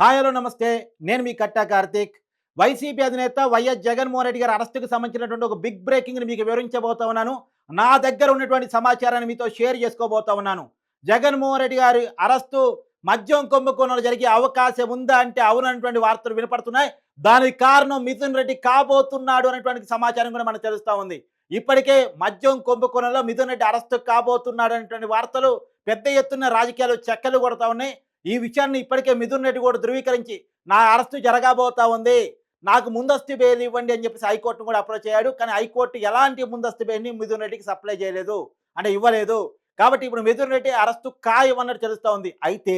Hi hello నమస్తే. నేను మీ కట్టా కార్తీక్. వైసీపీ అధినేత వైఎస్ జగన్మోహన్ రెడ్డి గారి అరెస్టుకు సంబంధించినటువంటి ఒక బిగ్ బ్రేకింగ్ని మీకు వివరించబోతా ఉన్నాను. నా దగ్గర ఉన్నటువంటి సమాచారాన్ని మీతో షేర్ చేసుకోబోతా ఉన్నాను. జగన్మోహన్ రెడ్డి గారి అరెస్టు మద్యం కుంభకోణంలో జరిగే అవకాశం ఉందా అంటే అవునటువంటి వార్తలు వినపడుతున్నాయి. దానికి కారణం మిథున్ రెడ్డి కాబోతున్నాడు అనేటువంటి సమాచారం కూడా మనకు తెలుస్తూ ఉంది. ఇప్పటికే మద్యం కుంభకోణంలో మిథున్ రెడ్డి అరెస్టు కాబోతున్నాడు అనేటువంటి వార్తలు పెద్ద ఎత్తున రాజకీయాలు చెక్కలు కొడతా ఉన్నాయి. ఈ విషయాన్ని ఇప్పటికే మిథున్ రెడ్డి కూడా ధృవీకరించి నా అరెస్టు జరగబోతా ఉంది నాకు ముందస్తు బెయిల్ ఇవ్వండి అని చెప్పేసి హైకోర్టును కూడా అప్రోచ్ అయ్యాడు. కానీ హైకోర్టు ఎలాంటి ముందస్తు బెయిల్ని మిథున్ రెడ్డికి సప్లై చేయలేదు అంటే ఇవ్వలేదు. కాబట్టి ఇప్పుడు మిథున్ రెడ్డి అరెస్టు ఖాయం తెలుస్తూ ఉంది. అయితే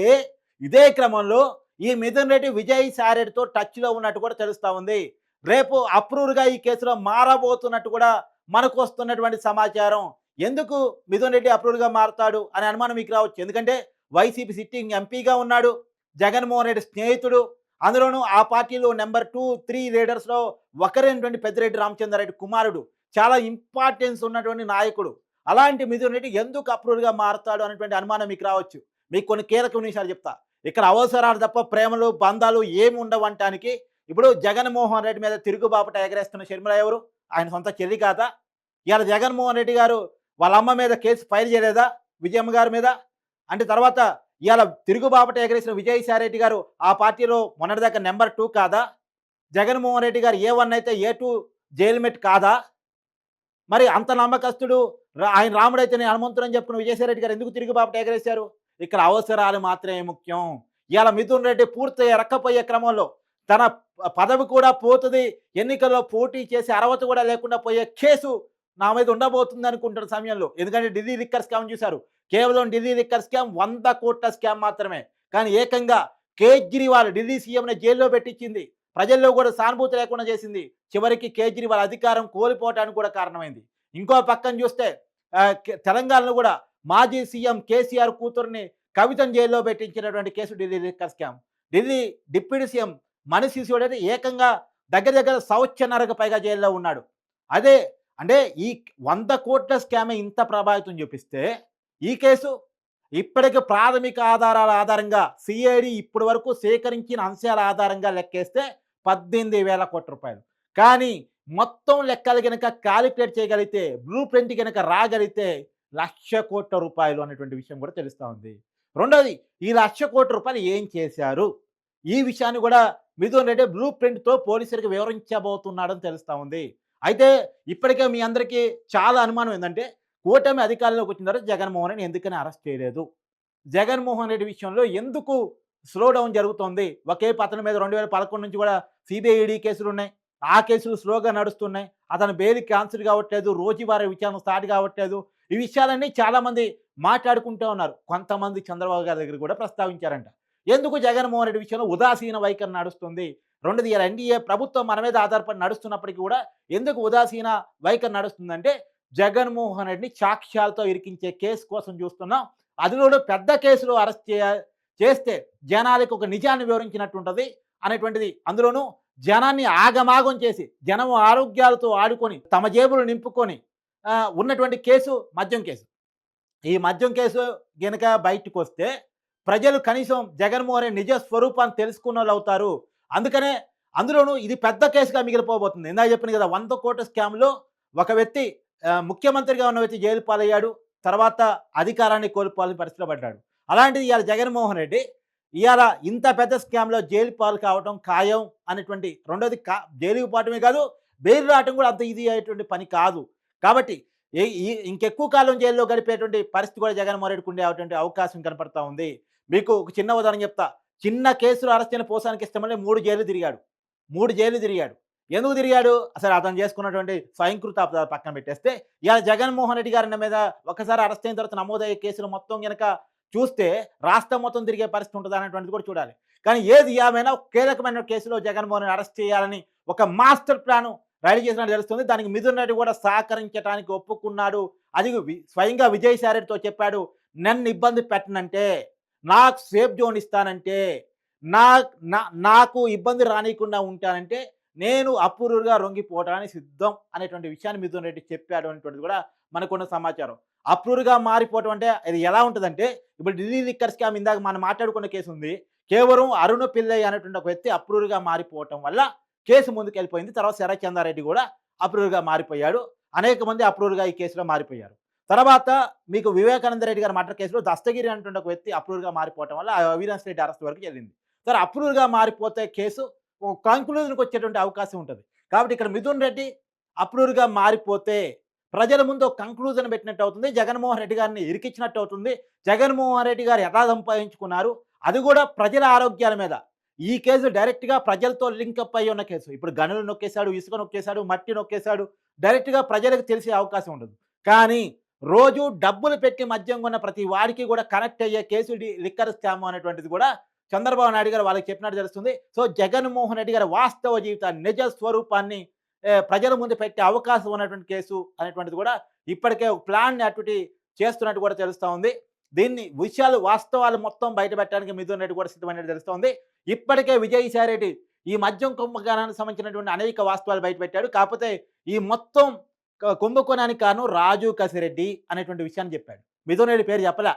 ఇదే క్రమంలో ఈ మిథున్ రెడ్డి విజయ్ సారెడ్డితో టచ్లో ఉన్నట్టు కూడా తెలుస్తూ ఉంది. రేపు అప్రూవ్గా ఈ కేసులో మారబోతున్నట్టు కూడా మనకు వస్తున్నటువంటి సమాచారం. ఎందుకు మిథున్ రెడ్డి అప్రూవ్గా మారుతాడు అనే అనుమానం మీకు రావచ్చు. ఎందుకంటే వైసీపీ సిట్టింగ్ ఎంపీగా ఉన్నాడు. జగన్మోహన్ రెడ్డి స్నేహితుడు. అందులోనూ ఆ పార్టీలో నెంబర్ టూ త్రీ లీడర్స్లో ఒకరైనటువంటి పెద్దిరెడ్డి రామచంద్రారెడ్డి కుమారుడు. చాలా ఇంపార్టెన్స్ ఉన్నటువంటి నాయకుడు. అలాంటి మిథున్ రెడ్డి ఎందుకు అప్రూవ్గా మారుతాడు అనేటువంటి అనుమానం మీకు రావచ్చు. మీకు కొన్ని కీలక విషయాలు చెప్తా. ఇక్కడ అవసరాలు తప్ప ప్రేమలు బంధాలు ఏమి ఉండవంటానికి ఇప్పుడు జగన్మోహన్ రెడ్డి మీద తిరుగుబాపట ఎగరేస్తున్న షర్మిల ఎవరు? ఆయన సొంత చెల్లి కాదా? ఇలా జగన్మోహన్ రెడ్డి గారు వాళ్ళ అమ్మ మీద కేసు ఫైల్ చేయలేదా? విజయమ్మ గారి మీద? అంటే తర్వాత ఇవాళ తిరుగుబాపట ఎగరేసిన విజయసాయిరెడ్డి గారు ఆ పార్టీలో మొన్నటిదాకా నెంబర్ టూ కాదా? జగన్మోహన్ రెడ్డి గారు ఏ వన్ అయితే ఏ టూ జైలుమెట్ కాదా? మరి అంత నమ్మకస్తుడు ఆయన రాముడు అయితే నేను హనుమంతుడు అని చెప్పుకున్న విజయసాయిరెడ్డి గారు ఎందుకు తిరుగుబాపట ఎగరేశారు? ఇక్కడ అవసరాలు మాత్రమే ముఖ్యం. ఇవాళ మిథున్ రెడ్డి పూర్తయ్యే రక్కపోయే క్రమంలో తన పదవి కూడా పోతుంది ఎన్నికల్లో పోటీ చేసి అర్హత కూడా లేకుండా పోయే కేసు నా మీద ఉండబోతుంది అనుకుంటున్న సమయంలో. ఎందుకంటే ఢిల్లీ లిక్కర్ స్కామ్ చూశారు. కేవలం ఢిల్లీ లిక్కర్ స్కామ్ వంద కోట్ల స్కామ్ మాత్రమే. కానీ ఏకంగా కేజ్రీవాల్ ఢిల్లీ సీఎంని జైల్లో పెట్టించింది. ప్రజల్లో కూడా సానుభూతి లేకుండా చేసింది. చివరికి కేజ్రీవాల్ అధికారం కోల్పోవడానికి కూడా కారణమైంది. ఇంకో పక్కన చూస్తే తెలంగాణలో కూడా మాజీ సీఎం కేసీఆర్ కూతుర్ని కవితను జైల్లో పెట్టించినటువంటి case Delhi liquor scam. Delhi deputy CM మనిషి సిసోడియా ఏకంగా దగ్గర దగ్గర సంవత్సరన్నరకు పైగా జైల్లో ఉన్నాడు. అదే అంటే ఈ వంద కోట్ల స్కామే ఇంత ప్రభావితం చూపిస్తే ఈ కేసు ఇప్పటికి ప్రాథమిక ఆధారాల ఆధారంగా సిఐడి ఇప్పటి వరకు సేకరించిన అంశాల ఆధారంగా లెక్కేస్తే పద్దెనిమిది వేల కోట్ల రూపాయలు. కానీ మొత్తం లెక్కలు కనుక క్యాలిక్యులేట్ చేయగలిగితే బ్లూ ప్రింట్ కనుక రాగలిగితే లక్ష కోట్ల రూపాయలు అనేటువంటి విషయం కూడా తెలుస్తూ ఉంది. రెండోది ఈ లక్ష కోట్ల రూపాయలు ఏం చేశారు? ఈ విషయాన్ని కూడా మిథున్ రెడ్డి బ్లూ ప్రింట్తో పోలీసులకు వివరించబోతున్నాడని తెలుస్తూ ఉంది. అయితే ఇప్పటికే మీ అందరికీ చాలా అనుమానం ఏంటంటే కూటమి అధికారంలోకి వచ్చిన తర్వాత జగన్మోహన్ రెడ్డి ఎందుకని అరెస్ట్ చేయలేదు? జగన్మోహన్ రెడ్డి విషయంలో ఎందుకు స్లో డౌన్ జరుగుతోంది? ఒకే పతనం మీద రెండు వేల పదకొండు నుంచి కూడా సిబిఐడి కేసులు ఉన్నాయి. ఆ కేసులు స్లోగా నడుస్తున్నాయి. అతను బెయిల్ క్యాన్సిల్ కావట్లేదు. రోజువారీ విచారణ స్టార్ట్ కావట్లేదు. ఈ విషయాలన్నీ చాలామంది మాట్లాడుకుంటూ ఉన్నారు. కొంతమంది చంద్రబాబు గారి దగ్గర కూడా ప్రస్తావించారంట. ఎందుకు జగన్మోహన్ రెడ్డి విషయంలో ఉదాసీన వైఖరి నడుస్తుంది? రెండోది ఇలా ఎన్డీఏ ప్రభుత్వం మన మీద ఆధారపడి నడుస్తున్నప్పటికీ కూడా ఎందుకు ఉదాసీన వైఖరి నడుస్తుందంటే జగన్మోహన్ రెడ్డిని సాక్ష్యాలతో ఇరికించే కేసు కోసం చూస్తున్నాం. అదిలోనూ పెద్ద కేసులో అరెస్ట్ చేయ చేస్తే జనాలకు ఒక నిజాన్ని వివరించినట్టు ఉంటుంది అనేటువంటిది. అందులోనూ జనాన్ని ఆగమాగం చేసి జనం ఆరోగ్యాలతో ఆడుకొని తమ జేబులు నింపుకొని ఉన్నటువంటి కేసు మద్యం కేసు. ఈ మద్యం కేసు గనక బయటకు వస్తే ప్రజలు కనీసం జగన్మోహన్ రెడ్డి నిజ స్వరూపాన్ని తెలుసుకున్న వాళ్ళు అవుతారు అందుకనే అందులోనూ ఇది పెద్ద కేసుగా మిగిలిపోబోతుంది. ఇందాక చెప్పిన కదా వంద కోట్ల స్కామ్లో ఒక వ్యక్తి ముఖ్యమంత్రిగా ఉన్న వ్యక్తి జైలు పాలయ్యాడు తర్వాత అధికారాన్ని కోల్పోవాలని పరిస్థితిలో పడ్డాడు. అలాంటిది ఇవాళ జగన్మోహన్ రెడ్డి ఇవాళ ఇంత పెద్ద స్కామ్లో జైలు పాలు కావడం ఖాయం అనేటువంటి రెండోది కా జైలుకి పోవటమే కాదు బెయిల్ రావటం కూడా అంత ఇది అయ్యేటువంటి పని కాదు. కాబట్టి ఈ- ఇంకెక్కువ కాలం జైల్లో గడిపేటువంటి పరిస్థితి కూడా జగన్మోహన్ రెడ్డికి ఉండే అవకాశం కనపడతా ఉంది. మీకు ఒక చిన్న ఉదాహరణ చెప్తా. చిన్న కేసులో అరెస్ట్ అయిన పోసానికి ఇష్టమని మూడు జైలు తిరిగాడు. మూడు జైలు తిరిగాడు. ఎందుకు తిరిగాడు? అసలు అతను చేసుకున్నటువంటి స్వయంకృత పక్కన పెట్టేస్తే ఇలా జగన్మోహన్ రెడ్డి గారి మీద ఒకసారి అరెస్ట్ అయిన తర్వాత నమోదయ్యే కేసులు మొత్తం కనుక చూస్తే రాష్ట్రం మొత్తం తిరిగే పరిస్థితి ఉంటుంది అనేటువంటిది కూడా చూడాలి. కానీ ఏది ఏమైనా కీలకమైన కేసులో జగన్మోహన్ అరెస్ట్ చేయాలని ఒక మాస్టర్ ప్లాను రెడీ చేసినట్టు తెలుస్తుంది. దానికి మిథున్ రెడ్డి కూడా సహకరించడానికి ఒప్పుకున్నాడు. అది వి- స్వయంగా విజయసాయి రెడ్డితో చెప్పాడు నన్ను ఇబ్బంది పెట్టనంటే. నాకు సేఫ్ జోన్ ఇస్తానంటే నా నా- నాకు ఇబ్బంది రానియకుండా ఉంటానంటే నేను అప్రూవ్గా రొంగిపోవడానికి సిద్ధం అనేటువంటి విషయాన్ని మిథున్ రెడ్డి చెప్పాడు అనేటువంటిది కూడా మనకున్న సమాచారం. అప్రూవ్గా మారిపోవటం అంటే అది ఎలా ఉంటుందంటే ఇప్పుడు ఢిల్లీ లిక్కర్ స్కామ్ ఇందాక మనం మాట్లాడుకున్న కేసు ఉంది. కేవలం అరుణ పిల్లయ్య అనేటువంటి ఒక వ్యక్తి అప్రూవ్గా మారిపోవటం వల్ల కేసు ముందుకు వెళ్ళిపోయింది తర్వాత శరత్ చంద్రారెడ్డి కూడా అప్రూవ్గా మారిపోయాడు. అనేక మంది అప్రూవ్గా ఈ కేసులో మారిపోయారు. తర్వాత మీకు వివేకానంద రెడ్డి గారి మర్డర్ కేసులో దస్తగిరి అంటున్న ఒక వ్యక్తి అప్రూవ్గా మారిపోవటం వల్ల ఆ అవినాష్ రెడ్డి అరెస్ట్ వరకు వెళ్ళింది సరే అప్రూవ్గా మారిపోతే కేసు కంక్లూజన్కి వచ్చేటువంటి అవకాశం ఉంటుంది. కాబట్టి ఇక్కడ మిథున్ రెడ్డి అప్రూవ్గా మారిపోతే ప్రజల ముందు ఒక కంక్లూజన్ పెట్టినట్టు అవుతుంది. జగన్మోహన్ రెడ్డి గారిని ఇరికిచ్చినట్టు అవుతుంది. జగన్మోహన్ రెడ్డి గారు ఎలా సంపాదించుకున్నారు. అది కూడా ప్రజల ఆరోగ్యాల మీద. ఈ కేసు డైరెక్ట్గా ప్రజలతో లింకప్ అయి ఉన్న కేసు. ఇప్పుడు గనులు నొక్కేశాడు ఇసుక నొక్కేశాడు మట్టి నొక్కేశాడు డైరెక్ట్గా ప్రజలకు తెలిసే అవకాశం ఉండదు. కానీ రోజు డబ్బులు పెట్టి మద్యం కొన్న ప్రతి వాడికి కూడా కనెక్ట్ అయ్యే కేసు లిక్కర్ స్కామ్ అనేటువంటిది కూడా చంద్రబాబు నాయుడు గారు వాళ్ళకి చెప్పినట్టు తెలుస్తుంది. సో జగన్మోహన్ రెడ్డి గారి వాస్తవ జీవితాన్ని నిజ స్వరూపాన్ని ప్రజల ముందు పెట్టే అవకాశం ఉన్నటువంటి కేసు అనేటువంటిది కూడా ఇప్పటికే ఒక ప్లాన్ అటువంటి చేస్తున్నట్టు కూడా తెలుస్తూ ఉంది. దీన్ని విషయాలు వాస్తవాలు మొత్తం బయట పెట్టడానికి మిథున్ రెడ్డి కూడా సిద్ధమైనట్టు తెలుస్తోంది ఇప్పటికే విజయసాయి రెడ్డి ఈ మద్యం కుంభకాణానికి సంబంధించినటువంటి అనేక వాస్తవాలు బయట పెట్టాడు. కాకపోతే ఈ మొత్తం కుంభకోణానికి కారణం రాజు కసిరెడ్డి అనేటువంటి విషయాన్ని చెప్పాడు. మిథునరెడ్డి పేరు చెప్పలే?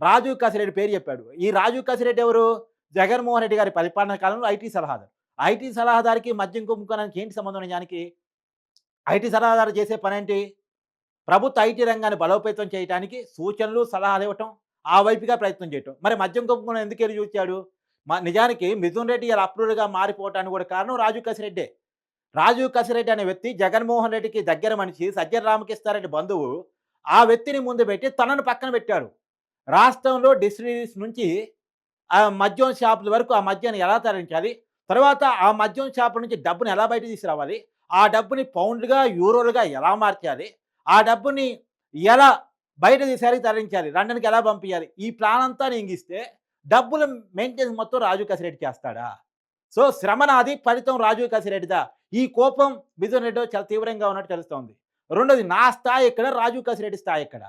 రాజు కసిరెడ్డి పేరు చెప్పాడు. ఈ రాజు కసిరెడ్డి ఎవరు? జగన్మోహన్ రెడ్డి గారి పరిపాలన కాలంలో ఐటీ సలహాదారు. ఐటీ సలహాదారికి మద్యం కుంభకోణానికి ఏంటి సంబంధం దానికి ఐటీ సలహాదారు చేసే పని ఏంటి ప్రభుత్వ ఐటీ రంగాన్ని బలోపేతం చేయడానికి సూచనలు సలహాలు ఇవ్వటం ఆ వైపుగా ప్రయత్నం చేయటం. మరి మద్యం కుంభకోణం ఎందుకు వెళ్ళి చూచాడు మా నిజానికి మిథున్ రెడ్డి ఇలా అప్రూవ్గా మారిపోవటానికి కూడా కారణం రాజు కసిరెడ్డే. రాజు కసిరెడ్డి అనే వ్యక్తి జగన్మోహన్ రెడ్డికి దగ్గర మనిషి సజ్జన రామకృష్ణారెడ్డి బంధువు. ఆ వ్యక్తిని ముందు పెట్టి తనను పక్కన పెట్టారు. రాష్ట్రంలో డిస్టిలరీస్ నుంచి ఆ మద్యం షాపుల వరకు ఆ మద్యాన్ని ఎలా తరలించాలి? తర్వాత ఆ మద్యం షాపు నుంచి డబ్బును ఎలా బయట తీసుకురావాలి? ఆ డబ్బుని పౌండ్లుగా యూరోలుగా ఎలా మార్చాలి? ఆ డబ్బుని ఎలా బయట దేశానికి తరలించాలి? లండన్కి ఎలా పంపించాలి ఈ ప్లాన్ అంతా నీగిస్తే డబ్బులు మెయింటెనెన్స్ మొత్తం రాజు కసిరెడ్డి చేస్తాడా? సో శ్రమ నాది ఫలితం రాజు కసిరెడ్డిదా ఈ కోపం మిథున్ రెడ్డి చాలా తీవ్రంగా ఉన్నట్టు తెలుస్తోంది. రెండోది నా స్థాయి ఎక్కడ? రాజీవ్ కసిరెడ్డి స్థాయి ఎక్కడ?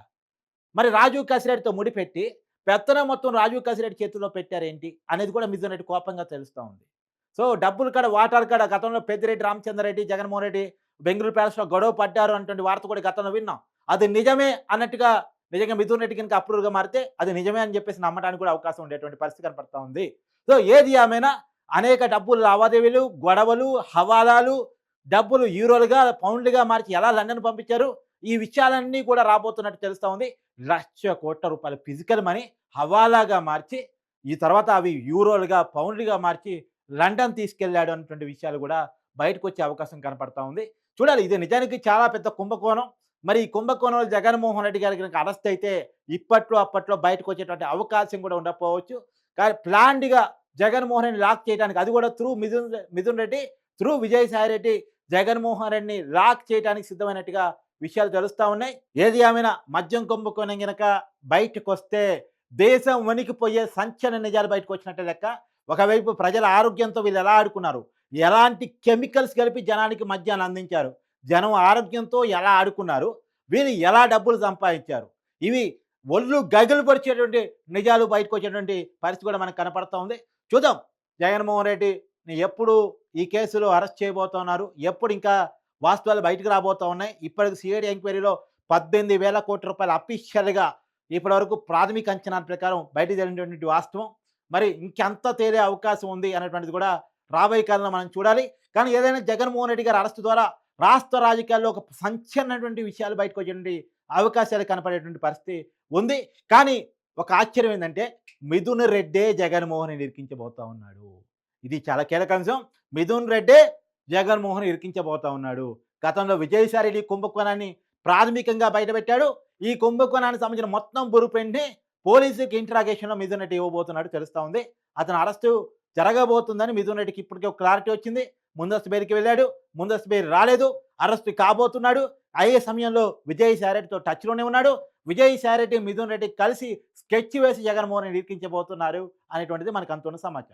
మరి రాజీవ్ కసిరెడ్డితో ముడిపెట్టి పెత్తనం మొత్తం రాజీవ్ కసిరెడ్డి చేతుల్లో పెట్టారేంటి? అనేది కూడా మిథున్ రెడ్డి కోపంగా తెలుస్తూ ఉంది సో డబ్బులు కాడ వాటాలు కాడ గతంలో పెద్దిరెడ్డి రామచంద్రరెడ్డి జగన్మోహన్ రెడ్డి బెంగళూరు ప్యాలెస్లో గొడవ పడ్డారు అన్నటువంటి వార్త కూడా గతంలో విన్నాం. అది నిజమే అన్నట్టుగా నిజంగా మిథున్ రెడ్డి కనుక అప్రూవ్గా మారితే అది నిజమే అని చెప్పేసి నమ్మడానికి కూడా అవకాశం ఉండేటువంటి పరిస్థితి కనపడతా ఉంది. సో ఏది ఏమైనా అనేక డబ్బులు లావాదేవీలు గొడవలు హవాలాలు డబ్బులు యూరోలుగా పౌండ్లుగా మార్చి ఎలా లండన్ పంపించారు? ఈ విషయాలన్నీ కూడా రాబోతున్నట్టు తెలుస్తూ ఉంది. లక్ష కోట్ల రూపాయల ఫిజికల్ మనీ హవాలాగా మార్చి ఈ తర్వాత అవి యూరోలుగా పౌండ్లుగా మార్చి లండన్ తీసుకెళ్ళాడు అన్నటువంటి విషయాలు కూడా బయటకు వచ్చే అవకాశం కనపడతా ఉంది. చూడాలి ఇది నిజానికి చాలా పెద్ద కుంభకోణం. మరి ఈ కుంభకోణంలో జగన్మోహన్ రెడ్డి గారికి కనుక అరెస్ట్ అయితే ఇప్పట్లో అప్పట్లో బయటకు వచ్చేటువంటి అవకాశం కూడా ఉండకపోవచ్చు. కానీ ప్లాన్డ్గా జగన్మోహన్ రెడ్డి లాక్ చేయడానికి అది కూడా త్రూ మిథున్ మిథున్ రెడ్డి త్రూ విజయసాయి రెడ్డి జగన్మోహన్ రెడ్డిని లాక్ చేయడానికి సిద్ధమైనట్టుగా విషయాలు తెలుస్తూ ఉన్నాయి. ఏది ఏమైనా మద్యం కుంభకోణం గనక బయటకు వస్తే దేశం వణికిపోయే సంచలన నిజాలు బయటకు వచ్చినట్టే లెక్క. ఒకవైపు ప్రజల ఆరోగ్యంతో వీళ్ళు ఎలా ఆడుకున్నారు? ఎలాంటి కెమికల్స్ కలిపి జనానికి మద్యాన్ని అందించారు? జనం ఆరోగ్యంతో ఎలా ఆడుకున్నారు? వీళ్ళు ఎలా డబ్బులు సంపాదించారు? ఇవి ఒళ్ళు గగులు పరిచేటువంటి నిజాలు బయటకు వచ్చేటువంటి పరిస్థితి కూడా మనకు కనపడుతూ ఉంది. చూద్దాం. జగన్మోహన్ రెడ్డిని ఎప్పుడు ఈ కేసులో అరెస్ట్ చేయబోతున్నారు? ఎప్పుడు ఇంకా వాస్తవాలు బయటకు రాబోతూ ఉన్నాయి? ఇప్పటికి సిఐడి ఎంక్వైరీలో పద్దెనిమిది వేల కోట్ల రూపాయలు అఫీషియల్గా ఇప్పటివరకు ప్రాథమిక అంచనాల ప్రకారం బయటకు జరిగినటువంటి వాస్తవం. మరి ఇంకెంత తేలే అవకాశం ఉంది అనేటువంటిది కూడా రాబోయే కాలంలో మనం చూడాలి. కానీ ఏదైనా జగన్మోహన్ రెడ్డి గారి అరెస్ట్ ద్వారా రాష్ట్ర రాజకీయాల్లో ఒక సంచలనటువంటి విషయాలు బయటకు వచ్చేటువంటి అవకాశాలు కనపడేటువంటి పరిస్థితి ఉంది. కానీ ఒక ఆశ్చర్యం ఏంటంటే మిథున్ రెడ్డే జగన్మోహన్ ఇరికించబోతా ఉన్నాడు. ఇది చాలా కీలక అంశం. మిథున్ రెడ్డే జగన్మోహన్ ఇరికించబోతా ఉన్నాడు. గతంలో విజయసాయి కుంభకోణాన్ని ప్రాథమికంగా బయటపెట్టాడు. ఈ కుంభకోణానికి సంబంధించిన మొత్తం బురుపెండి పోలీసుకి ఇంటరాగేషన్లో మిథున్ రెడ్డి ఇవ్వబోతున్నాడు తెలుస్తూ ఉంది. అతను అరెస్టు జరగబోతుందని మిథున్ రెడ్డికి ఇప్పటికే ఒక క్లారిటీ వచ్చింది. ముందస్తు బెయిల్కి వెళ్ళాడు. ముందస్తు బెయిల్ రాలేదు. అరెస్ట్ కాబోతున్నాడు. అయ్యే సమయంలో విజయ్ సారెడ్డితో టచ్లోనే ఉన్నాడు. విజయ్ రెడ్డి మిథున్ రెడ్డి కలిసి స్కెచ్ వేసి జగన్మోహన్ రెడ్డి ఇరికించబోతున్నారు అనేటువంటిది మనకు అంతున్న సమాచారం.